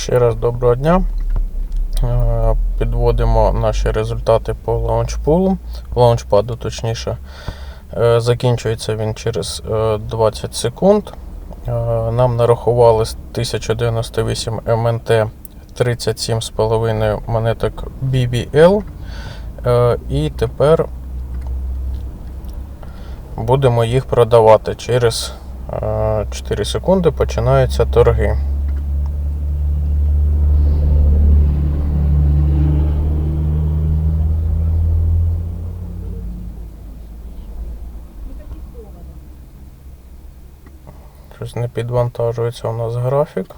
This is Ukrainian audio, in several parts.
Ще раз доброго дня. Е, Підводимо наші результати по лаунчпулу, лаунчпаду точніше. Е, Закінчується він через е, 20 секунд. Е, Нам нарахували 1098 МНТ 37,5 монеток BBL. І тепер будемо їх продавати. Через е, 4 секунди починаються торги. Щось не підвантажується у нас графік.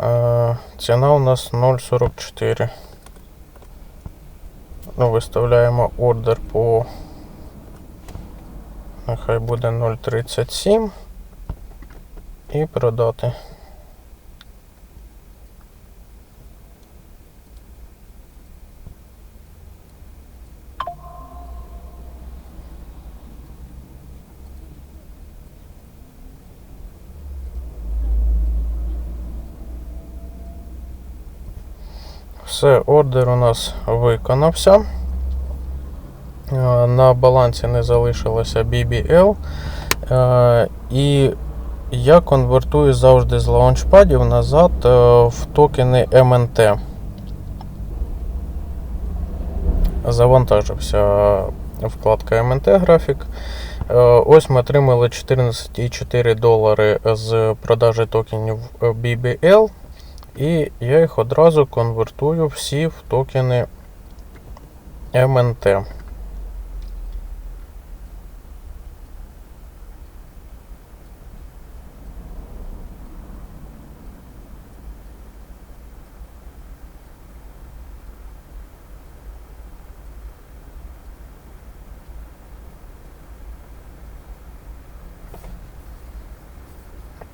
Е, Ціна у нас 0,44. Ну, виставляємо ордер по. Нехай буде 0,37 і продати. Все, ордер у нас виконався. Е, На балансі не залишилося BBL. Е, І я конвертую завжди з лаунчпадів назад е, в токени MNT. Завантажився вкладка MNT графік. Ось ми отримали 14,4 долари з продажі токенів BBL. І я їх одразу конвертую всі в токени МНТ.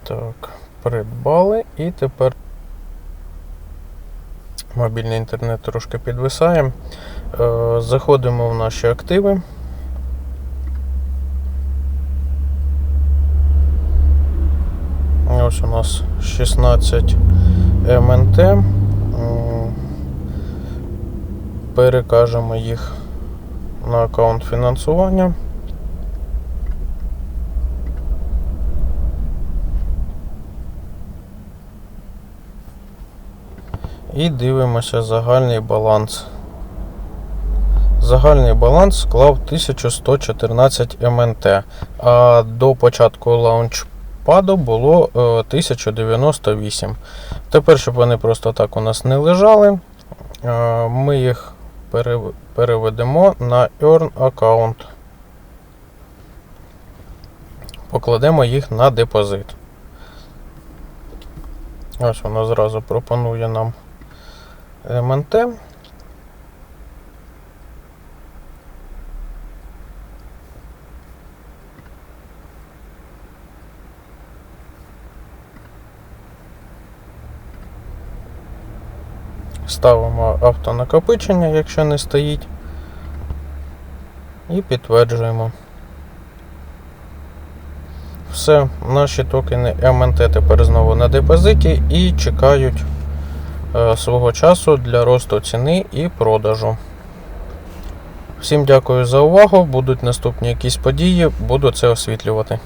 Так, придбали і тепер мобільний інтернет трошки підвисає. Е, Заходимо в наші активи. Ось у нас 16 МНТ. Перекажемо їх на аккаунт фінансування. І дивимося загальний баланс. Загальний баланс склав 1114 МНТ, а до початку лаунчпаду було е, 1098. Тепер, щоб вони просто так у нас не лежали, е, ми їх переведемо на Earn Account. Покладемо їх на депозит. Ось воно зразу пропонує нам МНТ. Ставимо автонакопичення, якщо не стоїть. І підтверджуємо. Все, наші токени МНТ тепер знову на депозиті і чекають свого часу для росту ціни і продажу. Всім дякую за увагу. Будуть наступні якісь події, буду це освітлювати.